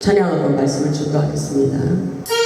찬양하고 말씀을 준비하겠습니다.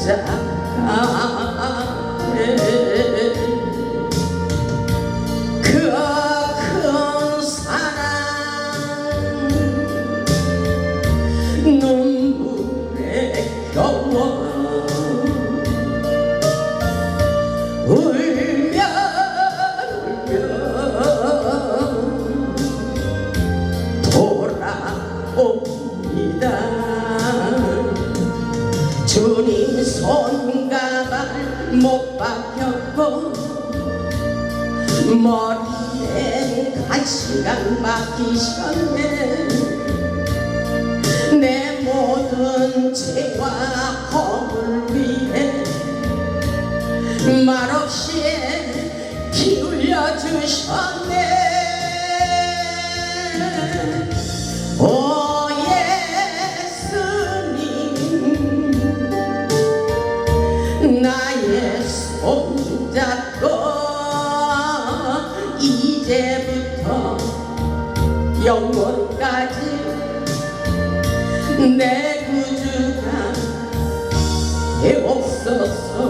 십자 시가 막히셨네. 내 모든 죄와 허물 위해 말없이 피 흘려 주셨네 영원까지 내 구주가 되옵소서.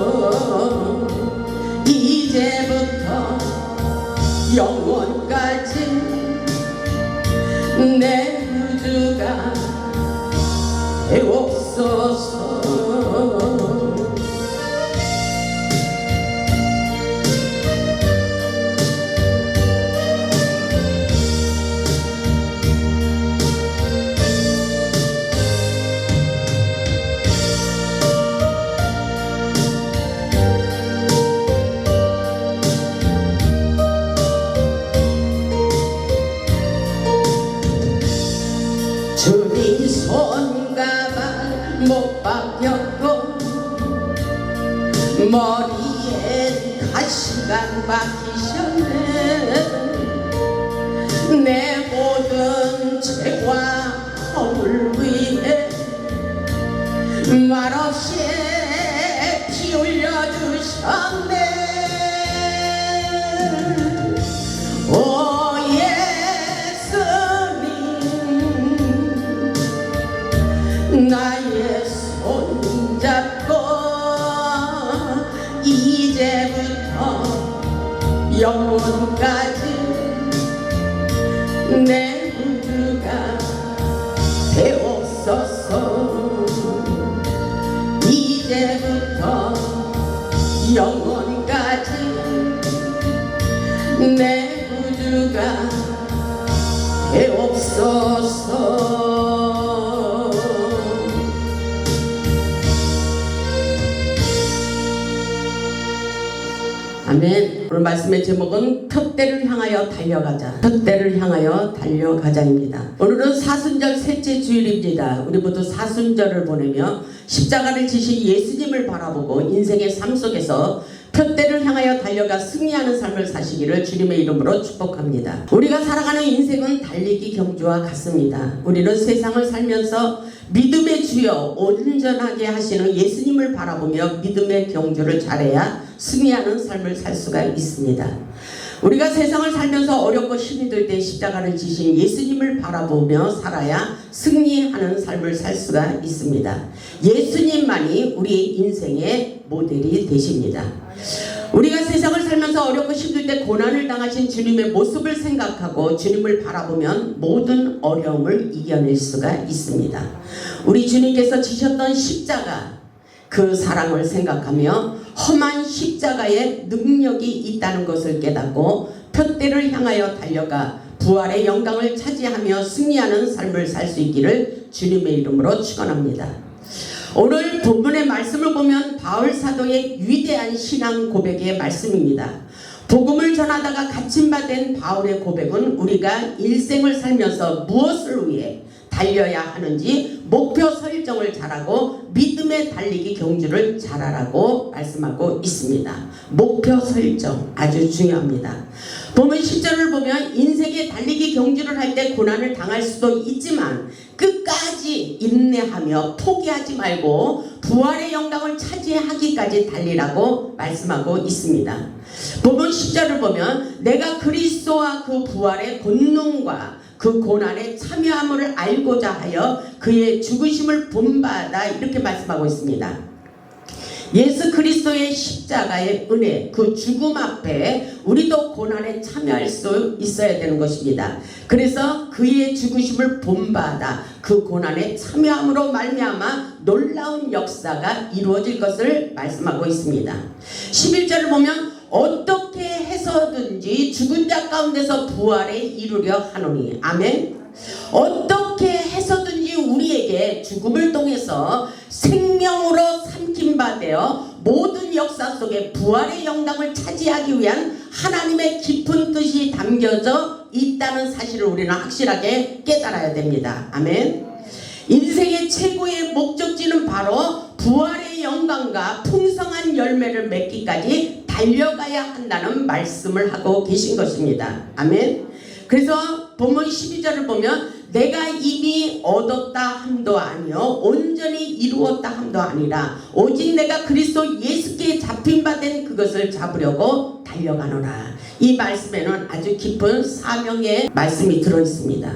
이제부터 영원까지 내 구주가 되옵소서 가 영원까지 내 구주가 되옵소서 이제부터 영원까지 내 구주가 되옵소서 아멘. 오늘 말씀의 제목은 특대를 향하여 달려가자. 특대를 향하여 달려가자입니다. 오늘은 사순절 셋째 주일입니다. 우리 모두 사순절을 보내며 십자가를 지신 예수님을 바라보고 인생의 삶 속에서 특대를 향하여 달려가 승리하는 삶을 사시기를 주님의 이름으로 축복합니다. 우리가 살아가는 인생은 달리기 경주와 같습니다. 우리는 세상을 살면서 믿음의 주여 온전하게 하시는 예수님을 바라보며 믿음의 경주를 잘해야 승리하는 삶을 살 수가 있습니다. 우리가 세상을 살면서 어렵고 힘이 들 때 십자가를 지신 예수님을 바라보며 살아야 승리하는 삶을 살 수가 있습니다. 예수님만이 우리 인생의 모델이 되십니다. 우리가 세상을 살면서 어렵고 힘들 때 고난을 당하신 주님의 모습을 생각하고 주님을 바라보면 모든 어려움을 이겨낼 수가 있습니다. 우리 주님께서 지셨던 십자가 그 사랑을 생각하며 험한 십자가에 능력이 있다는 것을 깨닫고 표대를 향하여 달려가 부활의 영광을 차지하며 승리하는 삶을 살 수 있기를 주님의 이름으로 축원합니다. 오늘 본문의 말씀을 보면 바울 사도의 위대한 신앙 고백의 말씀입니다. 복음을 전하다가 갇힌 바 된 바울의 고백은 우리가 일생을 살면서 무엇을 위해 달려야 하는지 목표 설정을 잘하고 믿음의 달리기 경주를 잘하라고 말씀하고 있습니다. 목표 설정 아주 중요합니다. 보면 10절을 보면 인생의 달리기 경주를 할 때 고난을 당할 수도 있지만 끝까지 인내하며 포기하지 말고 부활의 영광을 차지하기까지 달리라고 말씀하고 있습니다. 보면 10절을 보면 내가 그리스도와 그 부활의 본능과 그 고난에 참여함을 알고자 하여 그의 죽으심을 본받아 이렇게 말씀하고 있습니다. 예수 그리스도의 십자가의 은혜, 그 죽음 앞에 우리도 고난에 참여할 수 있어야 되는 것입니다. 그래서 그의 죽으심을 본받아 그 고난에 참여함으로 말미암아 놀라운 역사가 이루어질 것을 말씀하고 있습니다. 11절을 보면 어떻게 해서든지 죽은 자 가운데서 부활에 이루려 하노니 아멘. 어떻게 해서든지 우리에게 죽음을 통해서 생명으로 삼킨 바 되어 모든 역사 속에 부활의 영광을 차지하기 위한 하나님의 깊은 뜻이 담겨져 있다는 사실을 우리는 확실하게 깨달아야 됩니다. 아멘. 인생의 최고의 목적지는 바로 부활의 영광과 풍성한 열매를 맺기까지 달려가야 한다는 말씀을 하고 계신 것입니다. 아멘. 그래서 본문 12절을 보면 내가 이미 얻었다 함도 아니요 온전히 이루었다 함도 아니라 오직 내가 그리스도 예수께 잡힌 바 된 그것을 잡으려고 달려가노라. 이 말씀에는 아주 깊은 사명의 말씀이 들어 있습니다.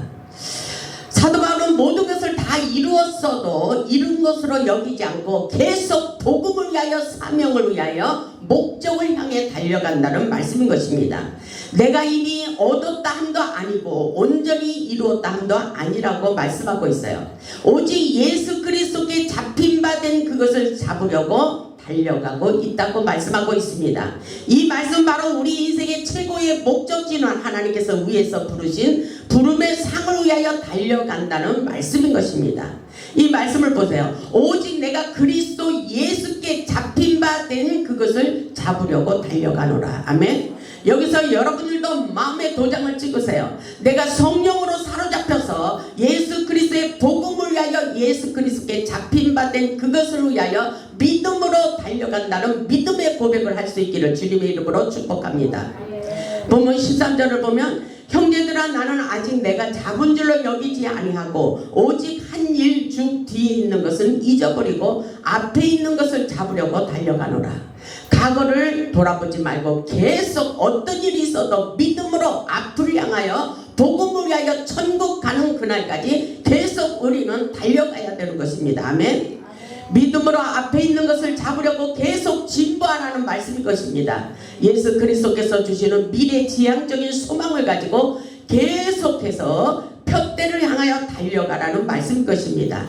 사도 바울은 모든 것을 다 이루었어도 이룬 것으로 여기지 않고 계속 복음을 위하여 사명을 위하여 목적을 향해 달려간다는 말씀인 것입니다. 내가 이미 얻었다 함도 아니고 온전히 이루었다 함도 아니라고 말씀하고 있어요. 오직 예수 그리스도께 잡힌 바 된 그것을 잡으려고 달려가고 있다고 말씀하고 있습니다. 이 말씀 바로 우리 인생의 최고의 목적지는 하나님께서 위에서 부르신 부름의 상을 위하여 달려간다는 말씀인 것입니다. 이 말씀을 보세요. 오직 내가 그리스도 예수께 잡힌 바 된 그것을 잡으려고 달려가노라. 아멘. 여기서 여러분들도 마음의 도장을 찍으세요. 내가 성령으로 사로잡혀서 예수 그리스도의 복음을 위하여 예수 그리스도께 잡힌 바 된 그것을 위하여 믿음으로 달려간다는 믿음의 고백을 할 수 있기를 주님의 이름으로 축복합니다. 본문 13절을 보면 형제들아 나는 아직 내가 잡은 줄로 여기지 아니하고 오직 한 일 중 뒤에 있는 것은 잊어버리고 앞에 있는 것을 잡으려고 달려가노라. 과거를 돌아보지 말고 계속 어떤 일이 있어도 믿음으로 앞을 향하여 복음을 위하여 천국 가는 그날까지 계속 우리는 달려가야 되는 것입니다. 아멘. 믿음으로 앞에 있는 것을 잡으려고 계속 진보하라는 말씀인 것입니다. 예수 그리스도께서 주시는 미래 지향적인 소망을 가지고 계속해서 표대를 향하여 달려가라는 말씀인 것입니다.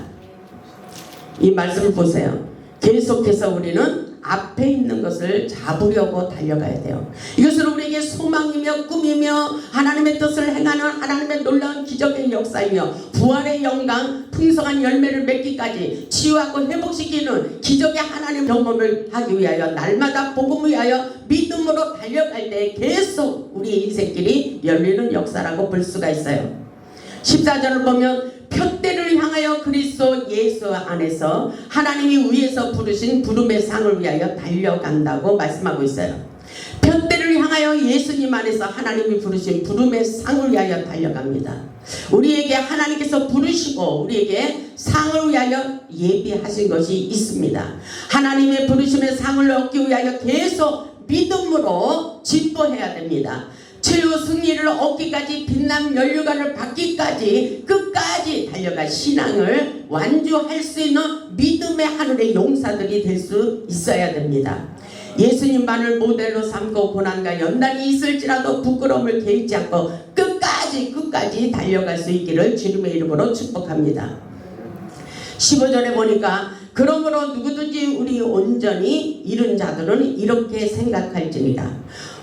이 말씀을 보세요. 계속해서 우리는 앞에 있는 것을 잡으려고 달려가야 돼요. 이것은 우리에게 소망이며 꿈이며 하나님의 뜻을 행하는 하나님의 놀라운 기적의 역사이며 부활의 영광, 풍성한 열매를 맺기까지 치유하고 회복시키는 기적의 하나님 경험을 하기 위하여 날마다 복음을 위하여 믿음으로 달려갈 때 계속 우리 인생길이 열리는 역사라고 볼 수가 있어요. 14절을 보면 그리스도 예수 안에서 하나님이 위에서 부르신 부름의 상을 위하여 달려간다고 말씀하고 있어요. 표대를 향하여 예수님 안에서 하나님이 부르신 부름의 상을 위하여 달려갑니다. 우리에게 하나님께서 부르시고 우리에게 상을 위하여 예비하신 것이 있습니다. 하나님의 부르심의 상을 얻기 위하여 계속 믿음으로 진보해야 됩니다. 최후 승리를 얻기까지 빛난 연류관을 받기까지 달려갈 신앙을 완주할 수 있는 믿음의 하늘의 용사들이 될 수 있어야 됩니다. 예수님만을 모델로 삼고 고난과 연단이 있을지라도 부끄러움을 개의치 않고 끝까지 끝까지 달려갈 수 있기를 주님의 이름으로 축복합니다. 15절에 보니까 그러므로 누구든지 우리 온전히 이른 자들은 이렇게 생각할지니라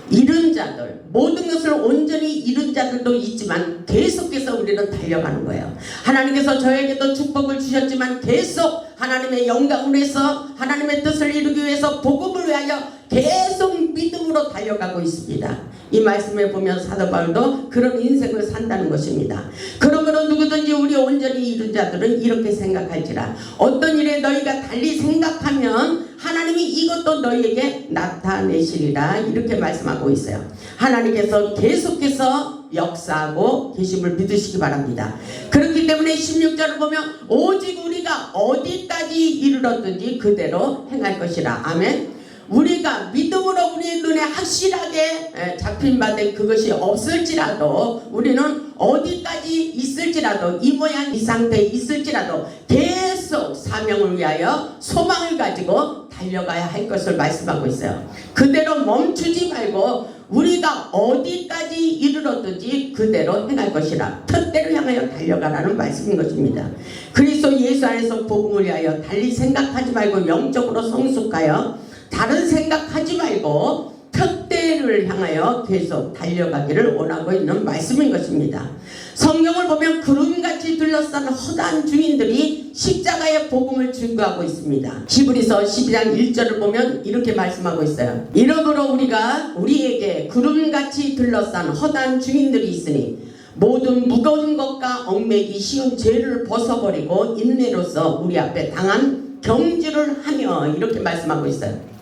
이른 자들 모든 것을 온전히 이룬 자들도 있지만 계속해서 우리는 달려가는 거예요. 하나님께서 저에게도 축복을 주셨지만 계속 하나님의 영광을 위해서 하나님의 뜻을 이루기 위해서 복음을 위하여 계속 믿음으로 달려가고 있습니다. 이 말씀에 보면 사도 바울도 그런 인생을 산다는 것입니다. 그러므로 누구든지 우리 온전히 이룬 자들은 이렇게 생각할지라 어떤 일에 너희가 달리 생각하면 하나님이 이것도 너희에게 나타내시리라 이렇게 말씀하고 있어요. 하나님께서 계속해서 역사하고 계심을 믿으시기 바랍니다. 그렇기 때문에 16절을 보면 오직 우리가 어디까지 이르렀든지 그대로 행할 것이라. 아멘. 우리가 믿음으로 우리의 눈에 확실하게 에, 잡힌 바 된 그것이 없을지라도 우리는 어디까지 있을지라도 이 모양 이 상태에 있을지라도 계속 사명을 위하여 소망을 가지고 달려가야 할 것을 말씀하고 있어요. 그대로 멈추지 말고 우리가 어디까지 이르렀든지 그대로 행할 것이라 뜻대로 향하여 달려가라는 말씀인 것입니다. 그리스도 예수 안에서 복음을 위하여 달리 생각하지 말고 영적으로 성숙하여 다른 생각하지 말고 특대를 향하여 계속 달려가기를 원하고 있는 말씀인 것입니다. 성경을 보면 구름같이 둘러싼 허다한 주인들이 십자가의 복음을 증거하고 있습니다. 시브리서 12장 1절을 보면 이렇게 말씀하고 있어요. 이러므로 우리가 우리에게 구름같이 둘러싼 허다한 주인들이 있으니 모든 무거운 것과 얽매기 쉬운 죄를 벗어버리고 인내로서 우리 앞에 당한 경주를 하며 이렇게 말씀하고 있어요.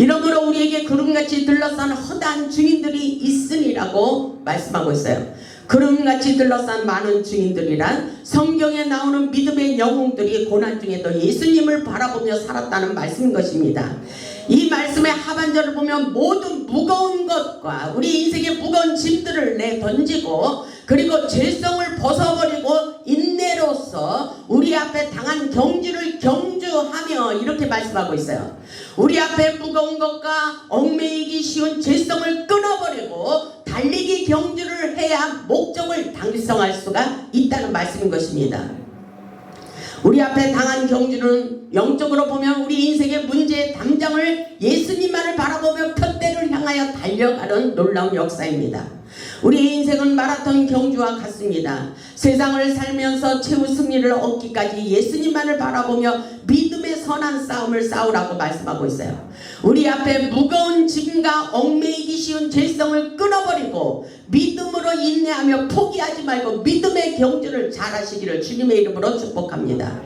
이러므로 우리에게 구름같이 둘러싼 허다한 증인들이 있으니라고 말씀하고 있어요. 구름같이 둘러싼 많은 증인들이란 성경에 나오는 믿음의 영웅들이 고난 중에도 예수님을 바라보며 살았다는 말씀인 것입니다. 이 말씀의 하반절을 보면 모든 무거운 것과 우리 인생의 무거운 짐들을 내 던지고 그리고 죄성을 벗어버리고 인내로서 우리 앞에 당한 경주를 경주하며 이렇게 말씀하고 있어요. 우리 앞에 무거운 것과 얽매이기 쉬운 죄성을 끊어버리고 달리기 경주를 해야 목적을 달성할 수가 있다는 말씀인 것입니다. 우리 앞에 당한 경주는 영적으로 보면 우리 인생의 문제의 담장을 예수님만을 바라보며 표대를 향하여 달려가는 놀라운 역사입니다. 우리 인생은 마라톤 경주와 같습니다. 세상을 살면서 최후 승리를 얻기까지 예수님만을 바라보며 믿음의 선한 싸움을 싸우라고 말씀하고 있어요. 우리 앞에 무거운 짐과 얽매이기 쉬운 죄성을 끊어버리고 믿음으로 인내하며 포기하지 말고 믿음의 경주를 잘하시기를 주님의 이름으로 축복합니다.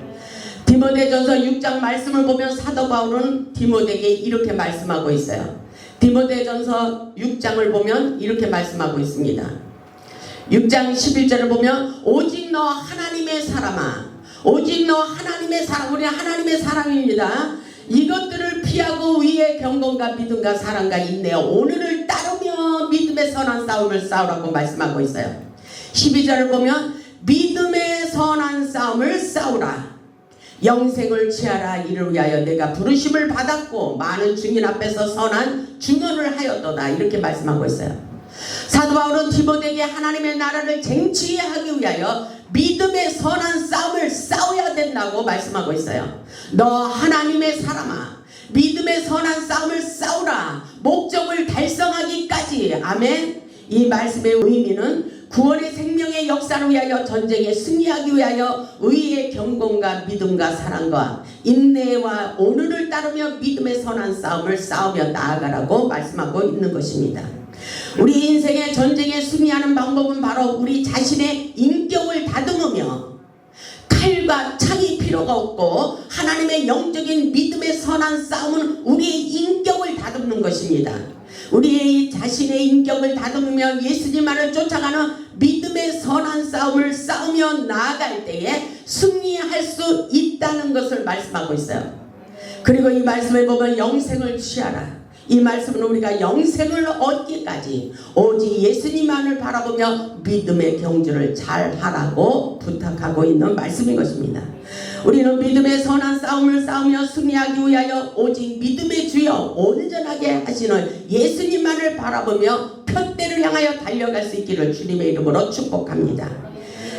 디모데전서 6장 말씀을 보면 사도 바울은 디모데에게 이렇게 말씀하고 있어요. 디모데전서 6장을 보면 이렇게 말씀하고 있습니다. 6장 11절을 보면 오직 너 하나님의 사람아 오직 너 하나님의 사람 우리 하나님의 사람입니다. 이것들을 피하고 위의 경건과 믿음과 사랑과 인내와 오늘을 따르며 믿음의 선한 싸움을 싸우라고 말씀하고 있어요. 12절을 보면 믿음의 선한 싸움을 싸우라. 영생을 취하라 이를 위하여 내가 부르심을 받았고 많은 증인 앞에서 선한 증언을 하였도다 이렇게 말씀하고 있어요. 사도 바울은 디모데에게 하나님의 나라를 쟁취하기 위하여 믿음의 선한 싸움을 싸워야 된다고 말씀하고 있어요. 너 하나님의 사람아 믿음의 선한 싸움을 싸우라 목적을 달성하기까지 아멘 이 말씀의 의미는 구원의 생명의 역사를 위하여 전쟁에 승리하기 위하여 의의 경건과 믿음과 사랑과 인내와 오늘을 따르며 믿음의 선한 싸움을 싸우며 나아가라고 말씀하고 있는 것입니다. 우리 인생의 전쟁에 승리하는 방법은 바로 우리 자신의 인격을 다듬으며 칼과 창이 필요가 없고 하나님의 영적인 믿음의 선한 싸움은 우리의 인격을 다듬는 것입니다. 우리의 자신의 인격을 다듬으며 예수님만을 쫓아가는 믿음의 선한 싸움을 싸우며 나아갈 때에 승리할 수 있다는 것을 말씀하고 있어요. 그리고 이 말씀을 보면 영생을 취하라. 이 말씀은 우리가 영생을 얻기까지 오직 예수님만을 바라보며 믿음의 경주를 잘 하라고 부탁하고 있는 말씀인 것입니다. 우리는 믿음의 선한 싸움을 싸우며 승리하기 위하여 오직 믿음의 주여 온전하게 하시는 예수님만을 바라보며 표대를 향하여 달려갈 수 있기를 주님의 이름으로 축복합니다.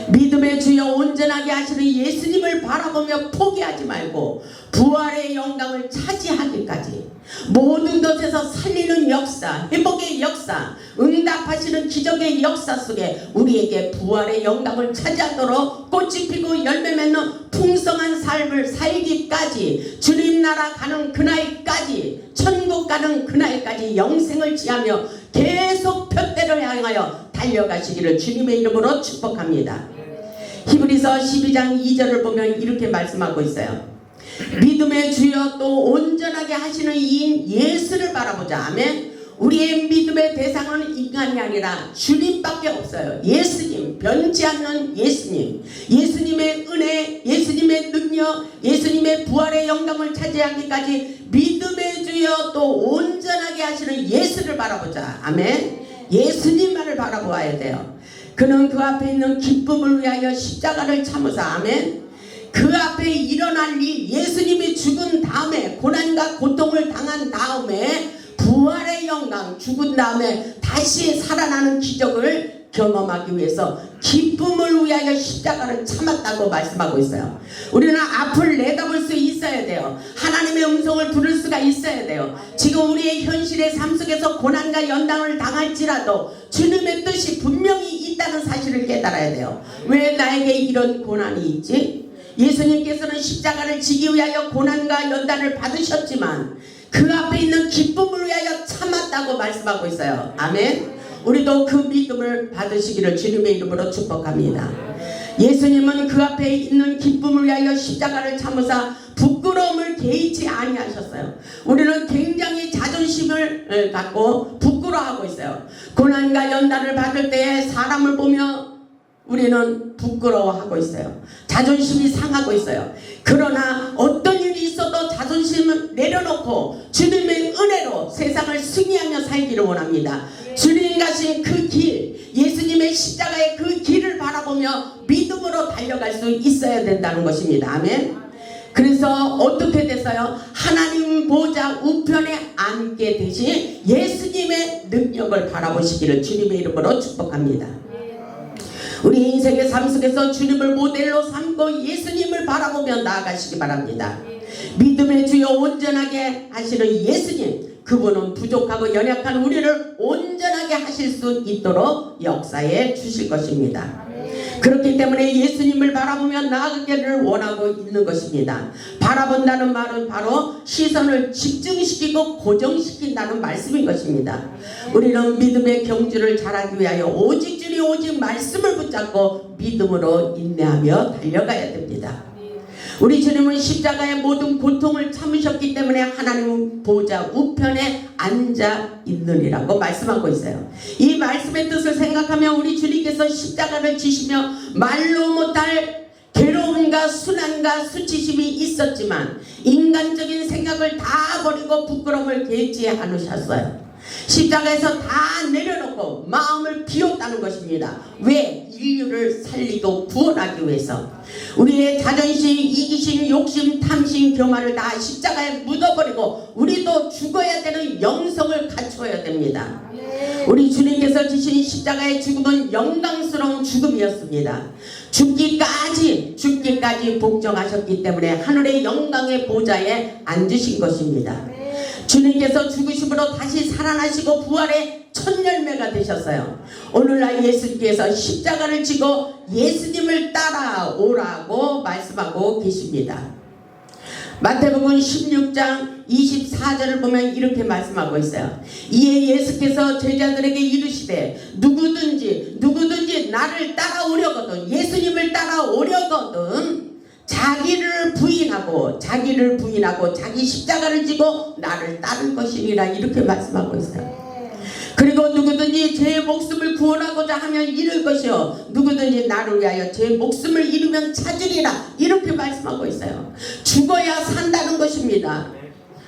믿음의 주여 온전하게 하시는 예수님을 바라보며 포기하지 말고 부활의 영광을 차지하기까지 모든 것에서 살리는 역사, 회복의 역사, 응답하시는 기적의 역사 속에 우리에게 부활의 영광을 차지하도록 꽃이 피고 열매 맺는 풍성한 삶을 살기까지 주님 나라 가는 그날까지 천국 가는 그날까지 영생을 지하며 계속 푯대를 향하여 달려가시기를 주님의 이름으로 축복합니다. 히브리서 12장 2절을 보면 이렇게 말씀하고 있어요. 믿음의 주여 또 온전하게 하시는 이인 예수를 바라보자. 아멘. 우리의 믿음의 대상은 인간이 아니라 주님밖에 없어요. 예수님, 변치 않는 예수님. 예수님의 은혜, 예수님의 능력, 예수님의 부활의 영광을 차지하기까지 믿음의 주여 또 온전하게 하시는 예수를 바라보자. 아멘. 예수님만을 바라보아야 돼요. 그는 그 앞에 있는 기쁨을 위하여 십자가를 참으사. 아멘. 그 앞에 일어날 일 예수님이 죽은 다음에 고난과 고통을 당한 다음에 부활의 영광 죽은 다음에 다시 살아나는 기적을 경험하기 위해서 기쁨을 위하여 십자가를 참았다고 말씀하고 있어요. 우리는 앞을 내다볼 수 있어야 돼요. 하나님의 음성을 들을 수가 있어야 돼요. 지금 우리의 현실의 삶 속에서 고난과 연당을 당할지라도 주님의 뜻이 분명히 있다는 사실을 깨달아야 돼요. 왜 나에게 이런 고난이 있지? 예수님께서는 십자가를 지기 위하여 고난과 연단을 받으셨지만 그 앞에 있는 기쁨을 위하여 참았다고 말씀하고 있어요. 아멘. 우리도 그 믿음을 받으시기를 주님의 이름으로 축복합니다. 예수님은 그 앞에 있는 기쁨을 위하여 십자가를 참으사 부끄러움을 개의치 아니하셨어요. 우리는 굉장히 자존심을 에, 갖고 부끄러워하고 있어요. 고난과 연단을 받을 때 사람을 보며 우리는 부끄러워하고 있어요. 자존심이 상하고 있어요. 그러나 어떤 일이 있어도 자존심을 내려놓고 주님의 은혜로 세상을 승리하며 살기를 원합니다. 주님 가신 그 길, 예수님의 십자가의 그 길을 바라보며 믿음으로 달려갈 수 있어야 된다는 것입니다. 아멘. 그래서 어떻게 됐어요? 하나님 보좌 우편에 앉게 되신 예수님의 능력을 바라보시기를 주님의 이름으로 축복합니다. 우리 인생의 삶 속에서 주님을 모델로 삼고 예수님을 바라보며 나아가시기 바랍니다. 믿음의 주여 온전하게 하시는 예수님 그분은 부족하고 연약한 우리를 온전하게 하실 수 있도록 역사에 주실 것입니다. 그렇기 때문에 예수님을 바라보며 나아가기를 원하고 있는 것입니다. 바라본다는 말은 바로 시선을 집중시키고 고정시킨다는 말씀인 것입니다. 우리는 믿음의 경주를 잘하기 위하여 오직 주님 오직 말씀을 붙잡고 믿음으로 인내하며 달려가야 됩니다. 우리 주님은 십자가의 모든 고통을 참으셨기 때문에 하나님은 보좌 우편에 앉아 있느니라고 말씀하고 있어요. 이 말씀의 뜻을 생각하면 우리 주님께서 십자가를 지시며 말로 못할 괴로움과 순환과 수치심이 있었지만 인간적인 생각을 다 버리고 부끄러움을 개지 않으셨어요. 십자가에서 다 내려놓고 마음을 비웠다는 것입니다. 왜? 인류를 살리고 구원하기 위해서. 우리의 자존심, 이기심, 욕심, 탐심, 교만을 다 십자가에 묻어버리고 우리도 죽어야 되는 영성을 갖추어야 됩니다. 우리 주님께서 지신 십자가의 죽음은 영광스러운 죽음이었습니다. 죽기까지 죽기까지 복종하셨기 때문에 하늘의 영광의 보좌에 앉으신 것입니다. 주님께서 죽으심으로 다시 살아나시고 부활의 첫 열매가 되셨어요. 오늘날 예수님께서 십자가를 지고 예수님을 따라오라고 말씀하고 계십니다. 마태복음 16장 24절을 보면 이렇게 말씀하고 있어요. 이에 예수께서 제자들에게 이르시되 누구든지 누구든지 나를 따라오려거든 예수님을 따라오려거든 부인하고 자기를 부인하고 자기 십자가를 지고 나를 따를 것이니라 이렇게 말씀하고 있어요. 그리고 누구든지 제 목숨을 구원하고자 하면 잃을 것이요 누구든지 나를 위하여 제 목숨을 잃으면 찾으리라 이렇게 말씀하고 있어요. 죽어야 산다는 것입니다.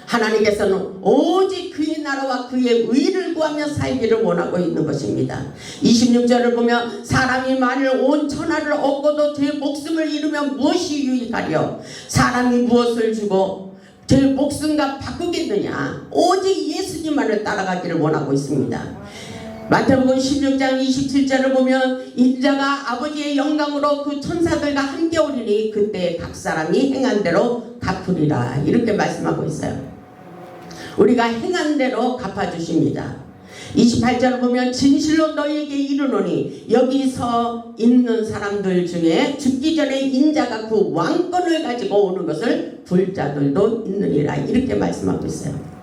하나님께서는 오직 그의 나라와 그의 의를 구하며 살기를 원하고 있는 것입니다. 26절을 보면 사람이 만일 온 천하를 얻고도 제 목숨을 잃으면 무엇이 유익하리요? 사람이 무엇을 주고 제 목숨과 바꾸겠느냐? 오직 예수님만을 따라가기를 원하고 있습니다. 마태복음 16장 27절을 보면 인자가 아버지의 영광으로 그 천사들과 함께 오리니 그때 각 사람이 행한 대로 갚으리라 이렇게 말씀하고 있어요. 우리가 행한 대로 갚아주십니다. 28절을 보면 진실로 너희에게 이르노니 여기서 있는 사람들 중에 죽기 전에 인자가 그 왕권을 가지고 오는 것을 볼 자들도 있느니라 이렇게 말씀하고 있어요.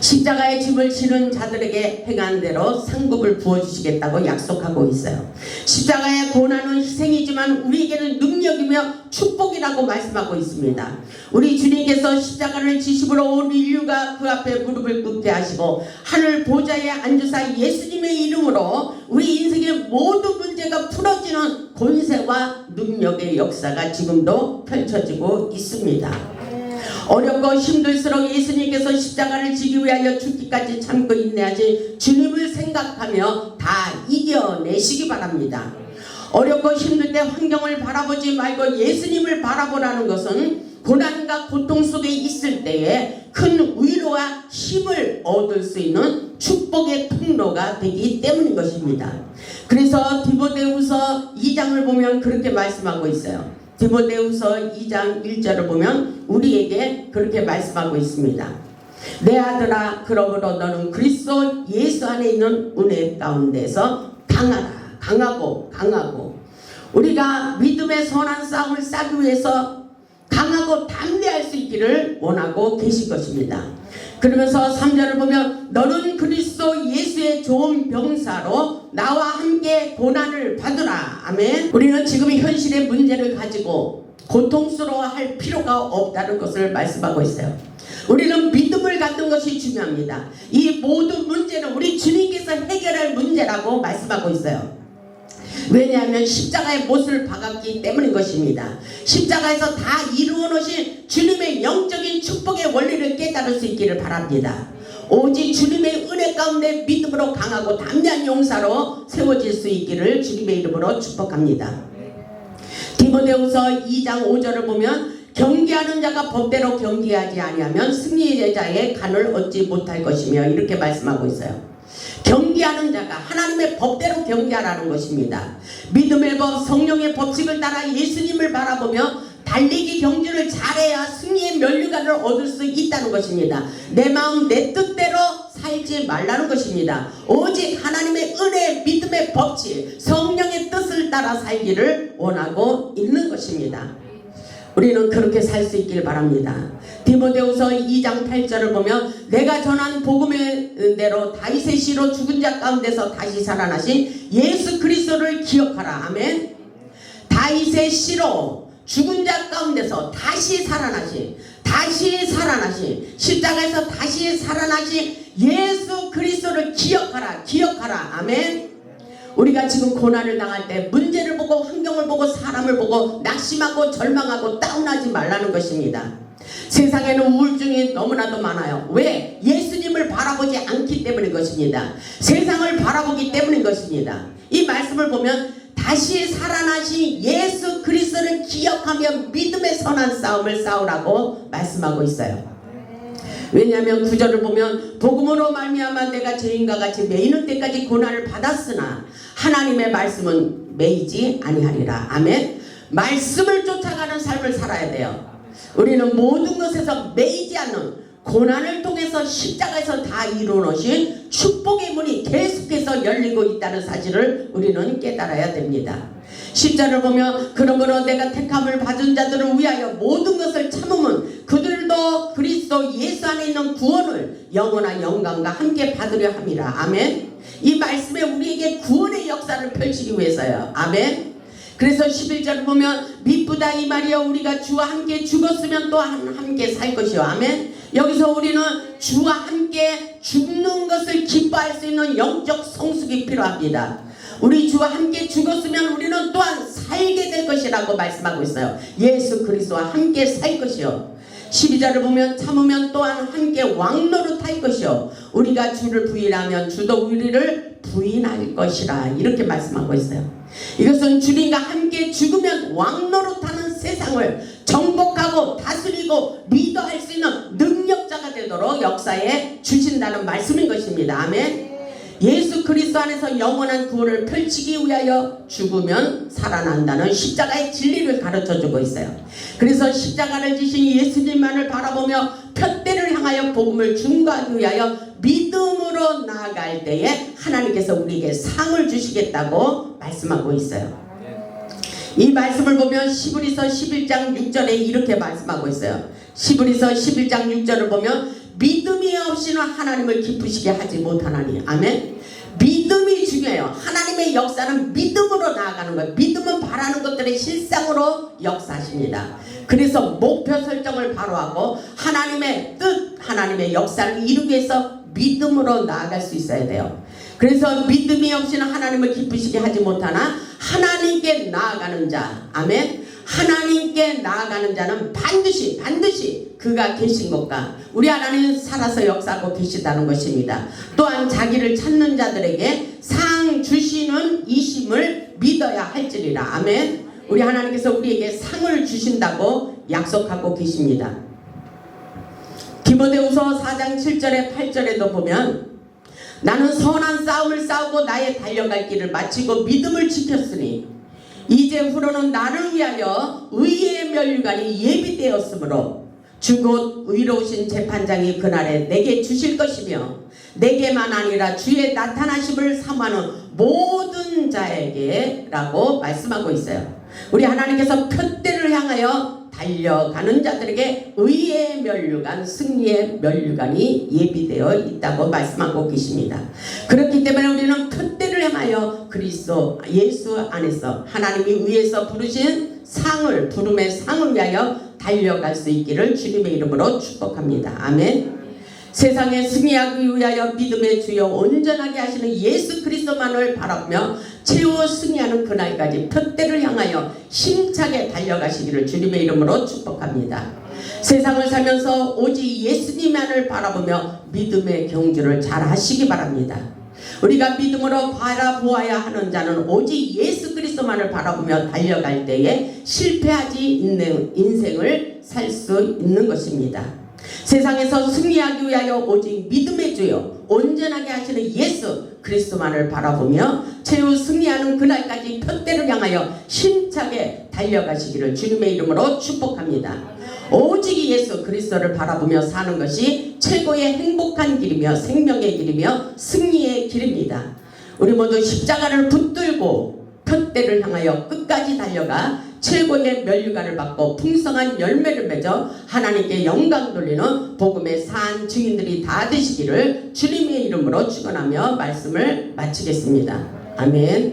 십자가의 짐을 지는 자들에게 행한 대로 상급을 부어주시겠다고 약속하고 있어요. 십자가의 고난은 희생이지만 우리에게는 능력이며 축복이라고 말씀하고 있습니다. 우리 주님께서 십자가를 지심으로 온 인류가 그 앞에 무릎을 꿇게 하시고 하늘 보좌에 앉으사 예수님의 이름으로 우리 인생의 모든 문제가 풀어지는 권세와 능력의 역사가 지금도 펼쳐지고 있습니다. 어렵고 힘들수록 예수님께서 십자가를 지기 위하여 죽기까지 참고 인내하지 주님을 생각하며 다 이겨내시기 바랍니다. 어렵고 힘들 때 환경을 바라보지 말고 예수님을 바라보라는 것은 고난과 고통 속에 있을 때에 큰 위로와 힘을 얻을 수 있는 축복의 통로가 되기 때문인 것입니다. 그래서 디모데후서 2장을 보면 그렇게 말씀하고 있어요. 디모데후서 2장 1절을 보면 우리에게 그렇게 말씀하고 있습니다. 내 아들아 그러므로 너는 그리스도 예수 안에 있는 은혜 가운데서 강하라 강하고 강하고 우리가 믿음의 선한 싸움을 싸기 위해서 강하고 담대할 수 있기를 원하고 계실 것입니다. 그러면서 3절을 보면 너는 그리스도 예수의 좋은 병사로 나와 함께 고난을 받으라. 아멘. 우리는 지금 현실의 문제를 가지고 고통스러워할 필요가 없다는 것을 말씀하고 있어요. 우리는 믿음을 갖는 것이 중요합니다. 이 모든 문제는 우리 주님께서 해결할 문제라고 말씀하고 있어요. 왜냐하면 십자가의 못을 박았기 때문인 것입니다. 십자가에서 다 이루어 놓으신 주님의 영적인 축복의 원리를 깨달을 수 있기를 바랍니다. 오직 주님의 은혜 가운데 믿음으로 강하고 담대한 용사로 세워질 수 있기를 주님의 이름으로 축복합니다. 디모데후서 2장 5절을 보면 경계하는 자가 법대로 경계하지 아니하면 승리의 자의 간을 얻지 못할 것이며 이렇게 말씀하고 있어요. 경계하는 자가 하나님의 법대로 경계하라는 것입니다. 믿음의 법, 성령의 법칙을 따라 예수님을 바라보며 달리기 경주를 잘해야 승리의 면류관을 얻을 수 있다는 것입니다. 내 마음 내 뜻대로 살지 말라는 것입니다. 오직 하나님의 은혜, 믿음의 법칙, 성령의 뜻을 따라 살기를 원하고 있는 것입니다. 우리는 그렇게 살 수 있길 바랍니다. 디모데후서 2장 8절을 보면 내가 전한 복음의 대로 다윗의 씨로 죽은 자 가운데서 다시 살아나신 예수 그리스도를 기억하라. 아멘. 다윗의 씨로 죽은 자 가운데서 다시 살아나신 다시 살아나신 십자가에서 다시 살아나신 예수 그리스도를 기억하라. 기억하라. 아멘. 우리가 지금 고난을 당할 때 문제를 보고 환경을 보고 사람을 보고 낙심하고 절망하고 다운하지 말라는 것입니다. 세상에는 우울증이 너무나도 많아요. 왜? 예수님을 바라보지 않기 때문인 것입니다. 세상을 바라보기 때문인 것입니다. 이 말씀을 보면 다시 살아나신 예수 그리스도를 기억하며 믿음의 선한 싸움을 싸우라고 말씀하고 있어요. 왜냐하면 구절을 보면 복음으로 말미암아 내가 죄인과 같이 매이는 때까지 고난을 받았으나 하나님의 말씀은 매이지 아니하리라. 아멘. 말씀을 쫓아가는 삶을 살아야 돼요. 우리는 모든 것에서 매이지 않는 고난을 통해서 십자가에서 다 이루어놓으신 축복의 문이 계속해서 열리고 있다는 사실을 우리는 깨달아야 됩니다. 십자를 보면 그러므로 내가 택함을 받은 자들을 위하여 모든 것을 참으면 그들도 그리스도 예수 안에 있는 구원을 영원한 영광과 함께 받으려 함이라. 아멘. 이 말씀에 우리에게 구원의 역사를 펼치기 위해서요. 아멘. 그래서 11절을 보면 미쁘다 이 말이여 우리가 주와 함께 죽었으면 또한 함께 살 것이요. 아멘. 여기서 우리는 주와 함께 죽는 것을 기뻐할 수 있는 영적 성숙이 필요합니다. 우리 주와 함께 죽었으면 우리는 또한 살게 될 것이라고 말씀하고 있어요. 예수 그리스도와 함께 살 것이요. 12절을 보면 참으면 또한 함께 왕노릇 할 것이요. 우리가 주를 부인하면 주도 우리를 부인할 것이라. 이렇게 말씀하고 있어요. 이것은 주님과 함께 죽으면 왕노릇하는 세상을 정복하고 다스리고 리더할 수 있는 능력자가 되도록 역사에 주신다는 말씀인 것입니다. 아멘. 예수 그리스도 안에서 영원한 구원을 펼치기 위하여 죽으면 살아난다는 십자가의 진리를 가르쳐 주고 있어요. 그래서 십자가를 지신 예수님만을 바라보며 푯대를 향하여 복음을 증거하기 위하여 믿음으로 나아갈 때에 하나님께서 우리에게 상을 주시겠다고 말씀하고 있어요. 이 말씀을 보면 시브리서 11장 6절에 이렇게 말씀하고 있어요. 시브리서 11장 6절을 보면 믿음이 없이는 하나님을 기쁘시게 하지 못하나니 아멘. 믿음이 중요해요. 하나님의 역사는 믿음으로 나아가는 거예요. 믿음은 바라는 것들의 실상으로 역사하십니다. 그래서 목표 설정을 바로 하고 하나님의 뜻, 하나님의 역사를 이루기 위해서 믿음으로 나아갈 수 있어야 돼요. 그래서 믿음이 없이는 하나님을 기쁘시게 하지 못하나 하나님께 나아가는 자, 아멘. 하나님께 나아가는 자는 반드시 반드시 그가 계신 것과 우리 하나님 살아서 역사하고 계시다는 것입니다. 또한 자기를 찾는 자들에게 상 주시는 이심을 믿어야 할지리라. 아멘. 우리 하나님께서 우리에게 상을 주신다고 약속하고 계십니다. 디모데후서 4장 7절에 8절에도 보면 나는 선한 싸움을 싸우고 나의 달려갈 길을 마치고 믿음을 지켰으니 이제 후로는 나를 위하여 의의 멸류관이 예비되었으므로 주곧 의로우신 재판장이 그날에 내게 주실 것이며 내게만 아니라 주의 나타나심을 사모하는 모든 자에게 라고 말씀하고 있어요. 우리 하나님께서 표대를 향하여 달려가는 자들에게 의의 멸류관, 승리의 멸류관이 예비되어 있다고 말씀하고 계십니다. 그렇기 때문에 우리는 표대를 향하여 그리스도 예수 안에서 하나님이 위에서 부르신 상을 부름의 상을 위하여 달려갈 수 있기를 주님의 이름으로 축복합니다. 아멘. 세상에 승리하기 위하여 믿음의 주여 온전하게 하시는 예수 그리스도만을 바라보며 채워 승리하는 그날까지 표대를 향하여 힘차게 달려가시기를 주님의 이름으로 축복합니다. 세상을 살면서 오직 예수님만을 바라보며 믿음의 경주를 잘 하시기 바랍니다. 우리가 믿음으로 바라보아야 하는 자는 오직 예수 그리스도만을 바라보며 달려갈 때에 실패하지 있는 인생을 살 수 있는 것입니다. 세상에서 승리하기 위하여 오직 믿음의 주요 온전하게 하시는 예수 그리스도만을 바라보며 최후 승리하는 그날까지 표대를 향하여 힘차게 달려가시기를 주님의 이름으로 축복합니다. 오직 예수 그리스도를 바라보며 사는 것이 최고의 행복한 길이며 생명의 길이며 승리의 길입니다. 우리 모두 십자가를 붙들고 표대를 향하여 끝까지 달려가 최고의 멸류관을 받고 풍성한 열매를 맺어 하나님께 영광 돌리는 복음의 산 증인들이 다 되시기를 주님의 이름으로 축원하며 말씀을 마치겠습니다. 아멘.